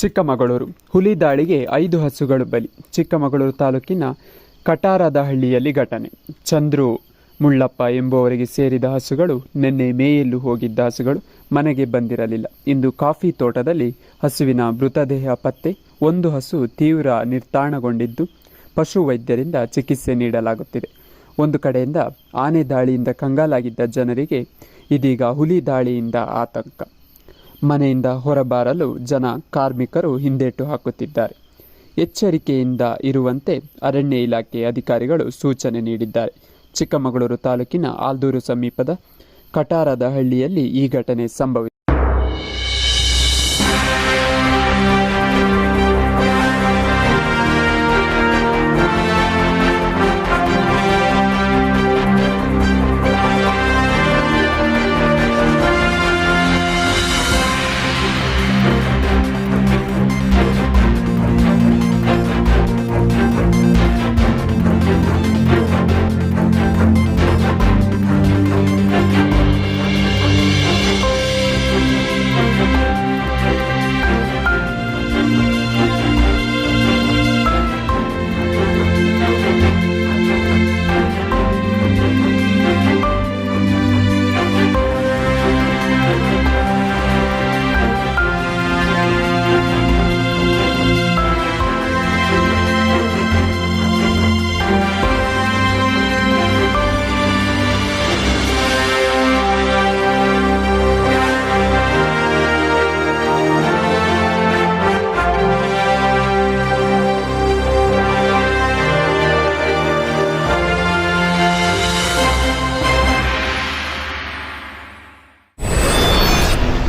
ಚಿಕ್ಕಮಗಳೂರು ಹುಲಿ ದಾಳಿಗೆ ಐದು ಹಸುಗಳು ಬಲಿ. ಚಿಕ್ಕಮಗಳೂರು ತಾಲೂಕಿನ ಕಟಾರದ ಹಳ್ಳಿಯಲ್ಲಿ ಘಟನೆ. ಚಂದ್ರು ಮುಳ್ಳಪ್ಪ ಎಂಬುವರಿಗೆ ಸೇರಿದ ಹಸುಗಳು ನಿನ್ನೆ ಮೇಯಲು ಹೋಗಿದ್ದ ಹಸುಗಳು ಮನೆಗೆ ಬಂದಿರಲಿಲ್ಲ. ಇಂದು ಕಾಫಿ ತೋಟದಲ್ಲಿ ಹಸುವಿನ ಮೃತದೇಹ ಪತ್ತೆ, ಒಂದು ಹಸು ತೀವ್ರ ನಿರ್ತಾಣಗೊಂಡಿದ್ದು ಪಶು ವೈದ್ಯರಿಂದ ಚಿಕಿತ್ಸೆ ನೀಡಲಾಗುತ್ತಿದೆ. ಒಂದು ಕಡೆಯಿಂದ ಆನೆ ದಾಳಿಯಿಂದ ಕಂಗಾಲಾಗಿದ್ದ ಜನರಿಗೆ ಇದೀಗ ಹುಲಿ ದಾಳಿಯಿಂದ ಆತಂಕ. ಮನೆಯಿಂದ ಹೊರಬಾರಲು ಜನ ಕಾರ್ಮಿಕರು ಹಿಂದೇಟು ಹಾಕುತ್ತಿದ್ದಾರೆ. ಎಚ್ಚರಿಕೆಯಿಂದ ಇರುವಂತೆ ಅರಣ್ಯ ಇಲಾಖೆ ಅಧಿಕಾರಿಗಳು ಸೂಚನೆ ನೀಡಿದ್ದಾರೆ. ಚಿಕ್ಕಮಗಳೂರು ತಾಲೂಕಿನ ಆಲ್ದೂರು ಸಮೀಪದ ಕಟಾರದ ಹಳ್ಳಿಯಲ್ಲಿ ಈ ಘಟನೆ ಸಂಭವಿಸಿದೆ.